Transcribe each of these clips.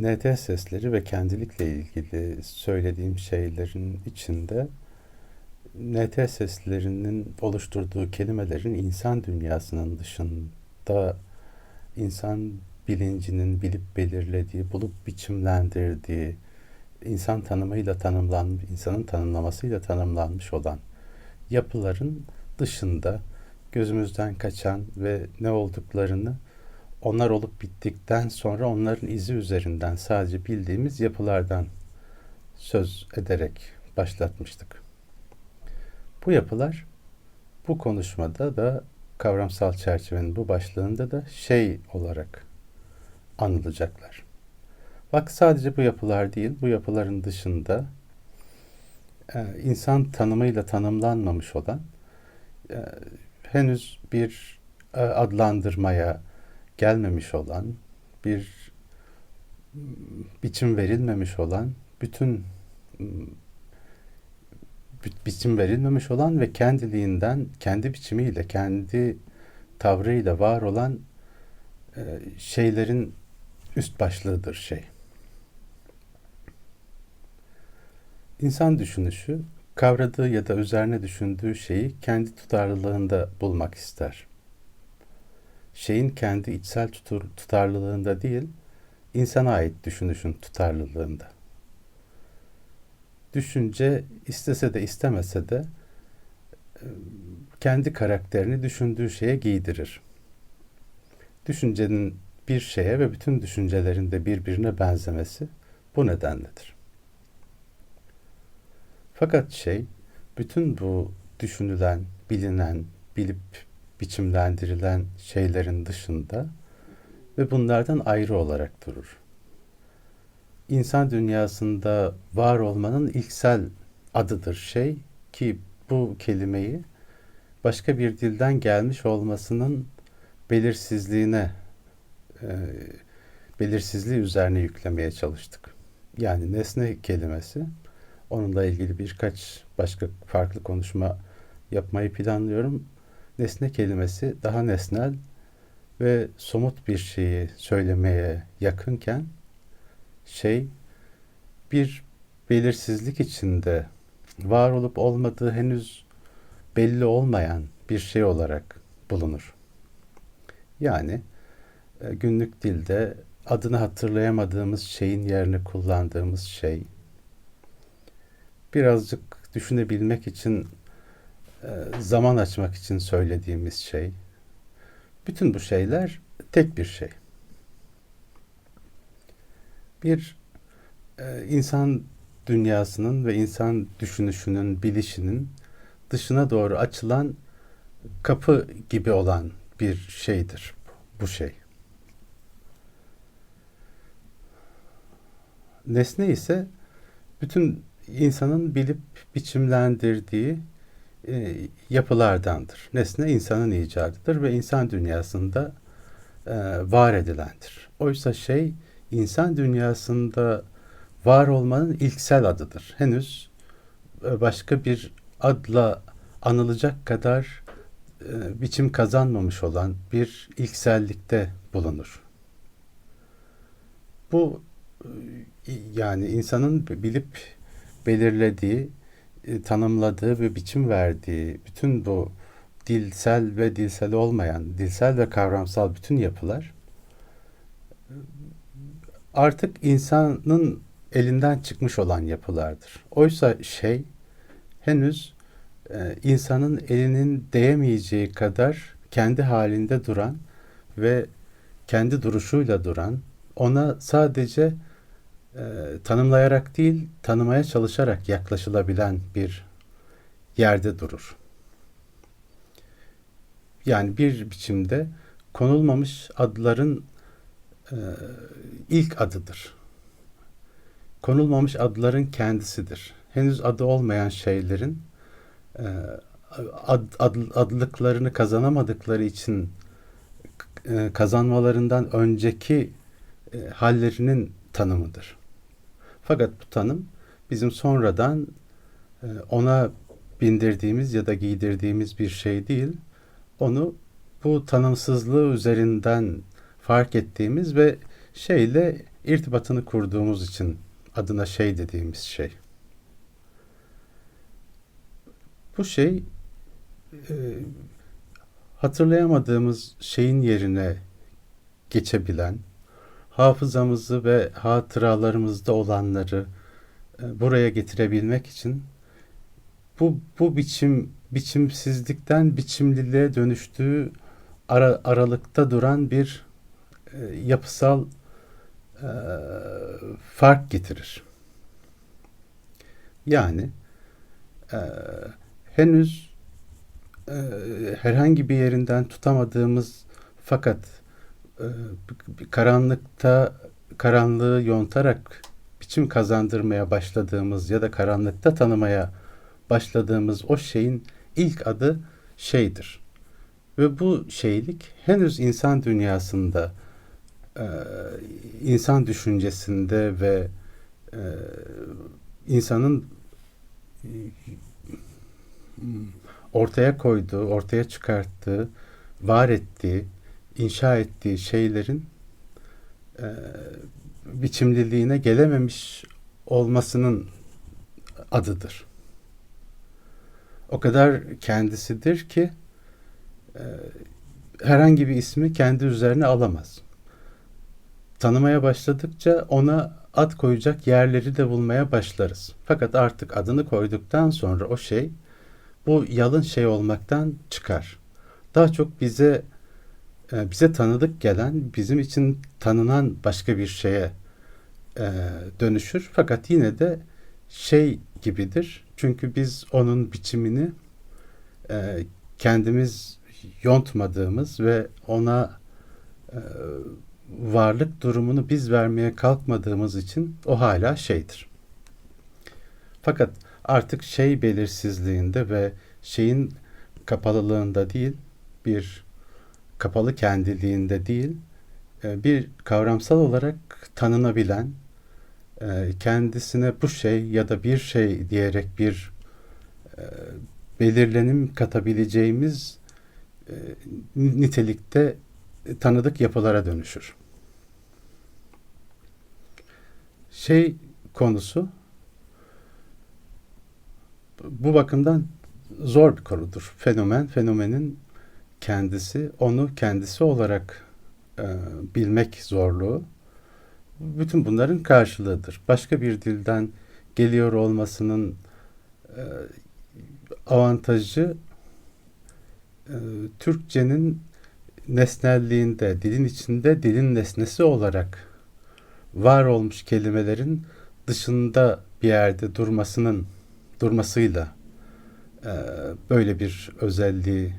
NT sesleri ve kendilikle ilgili söylediğim şeylerin içinde NT seslerinin oluşturduğu kelimelerin insan dünyasının dışında insan bilincinin bilip belirlediği, bulup biçimlendirdiği, insan tanımıyla tanımlanmış, insanın tanımlamasıyla tanımlanmış olan yapıların dışında gözümüzden kaçan ve ne olduklarını onlar olup bittikten sonra onların izi üzerinden sadece bildiğimiz yapılardan söz ederek başlatmıştık. Bu yapılar bu konuşmada da kavramsal çerçevenin bu başlığında da şey olarak anılacaklar. Bak sadece bu yapılar değil, bu yapıların dışında e, insan tanımıyla tanımlanmamış olan e, henüz bir e, adlandırmaya gelmemiş olan, bir biçim verilmemiş olan, bütün biçim verilmemiş olan ve kendiliğinden, kendi biçimiyle, kendi tavrıyla var olan şeylerin üst başlığıdır şey. İnsan düşünüşü kavradığı ya da üzerine düşündüğü şeyi kendi tutarlılığında bulmak ister. Şeyin kendi içsel tutur, tutarlılığında değil, insana ait düşünüşün tutarlılığında. Düşünce istese de istemese de kendi karakterini düşündüğü şeye giydirir. Düşüncenin bir şeye ve bütün düşüncelerin de birbirine benzemesi bu nedenledir. Fakat şey, bütün bu düşünülen, bilinen, bilip biçimlendirilen şeylerin dışında ve bunlardan ayrı olarak durur. İnsan dünyasında var olmanın ilksel adıdır şey ki bu kelimeyi başka bir dilden gelmiş olmasının belirsizliğine e, belirsizliği üzerine yüklemeye çalıştık. Yani nesne kelimesi onunla ilgili birkaç başka farklı konuşma yapmayı planlıyorum. Nesne kelimesi daha nesnel ve somut bir şeyi söylemeye yakınken şey bir belirsizlik içinde var olup olmadığı henüz belli olmayan bir şey olarak bulunur. Yani e, günlük dilde adını hatırlayamadığımız şeyin yerine kullandığımız şey birazcık düşünebilmek için zaman açmak için söylediğimiz şey bütün bu şeyler tek bir şey. Bir e, insan dünyasının ve insan düşünüşünün, bilişinin dışına doğru açılan kapı gibi olan bir şeydir bu şey. Nesne ise bütün insanın bilip biçimlendirdiği e, yapılardandır. Nesne insanın icadıdır ve insan dünyasında e, var edilendir. Oysa şey insan dünyasında var olmanın ilksel adıdır. Henüz e, başka bir adla anılacak kadar biçim kazanmamış olan bir ilksellikte bulunur. Bu yani insanın bilip belirlediği, e, tanımladığı ve biçim verdiği bütün bu dilsel ve dilsel olmayan, dilsel ve kavramsal bütün yapılar artık insanın elinden çıkmış olan yapılardır. Oysa şey henüz e, insanın elinin değemeyeceği kadar kendi halinde duran ve kendi duruşuyla duran, ona sadece e, tanımlayarak değil, tanımaya çalışarak yaklaşılabilen bir yerde durur. Yani bir biçimde konulmamış adların e, ilk adıdır. Konulmamış adların kendisidir. Henüz adı olmayan şeylerin e, ad, ad, adlıklarını kazanamadıkları için e, kazanmalarından önceki e, hallerinin tanımıdır. Fakat bu tanım bizim sonradan e, ona bindirdiğimiz ya da giydirdiğimiz bir şey değil. Onu bu tanımsızlığı üzerinden fark ettiğimiz ve şeyle irtibatını kurduğumuz için adına şey dediğimiz şey. Bu şey e, hatırlayamadığımız şeyin yerine geçebilen, hafızamızı ve hatıralarımızda olanları e, buraya getirebilmek için bu bu biçim biçimsizlikten biçimliliğe dönüştüğü ara, aralıkta duran bir e, yapısal e, fark getirir. Yani e, henüz e, herhangi bir yerinden tutamadığımız fakat karanlıkta karanlığı yontarak biçim kazandırmaya başladığımız ya da karanlıkta tanımaya başladığımız o şeyin ilk adı şeydir. Ve bu şeylik henüz insan dünyasında, e, insan düşüncesinde ve e, insanın e, ortaya koyduğu, ortaya çıkarttığı, var ettiği, inşa ettiği şeylerin e, biçimliliğine gelememiş olmasının adıdır. O kadar kendisidir ki e, herhangi bir ismi kendi üzerine alamaz. Tanımaya başladıkça ona ad koyacak yerleri de bulmaya başlarız. Fakat artık adını koyduktan sonra o şey bu yalın şey olmaktan çıkar. Daha çok bize e, bize tanıdık gelen, bizim için tanınan başka bir şeye e, dönüşür. Fakat yine de şey gibidir. Çünkü biz onun biçimini e, kendimiz yontmadığımız ve ona varlık durumunu biz vermeye kalkmadığımız için o hala şeydir. Fakat artık şey belirsizliğinde ve şeyin kapalılığında değil, bir kapalı kendiliğinde değil, e, bir kavramsal olarak tanınabilen, e, kendisine bu şey ya da bir şey diyerek bir e, belirlenim katabileceğimiz nitelikte tanıdık yapılara dönüşür. Şey konusu bu bakımdan zor bir konudur. Fenomen, fenomenin kendisi, onu kendisi olarak e, bilmek zorluğu bütün bunların karşılığıdır. Başka bir dilden geliyor olmasının e, avantajı e, Türkçenin nesnelliğinde, dilin içinde dilin nesnesi olarak var olmuş kelimelerin dışında bir yerde durmasının durmasıyla e, böyle bir özelliği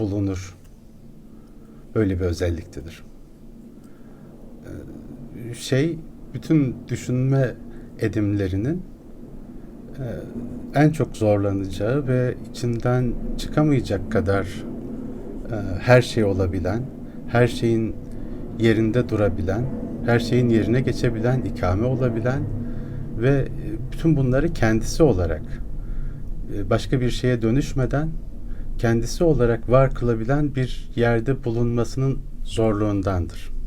bulunur. Böyle bir özelliktedir. E, şey bütün düşünme edimlerinin e, en çok zorlanacağı ve içinden çıkamayacak kadar e, her şey olabilen, her şeyin yerinde durabilen, her şeyin yerine geçebilen, ikame olabilen ve bütün bunları kendisi olarak e, başka bir şeye dönüşmeden kendisi olarak var kılabilen bir yerde bulunmasının zorluğundandır.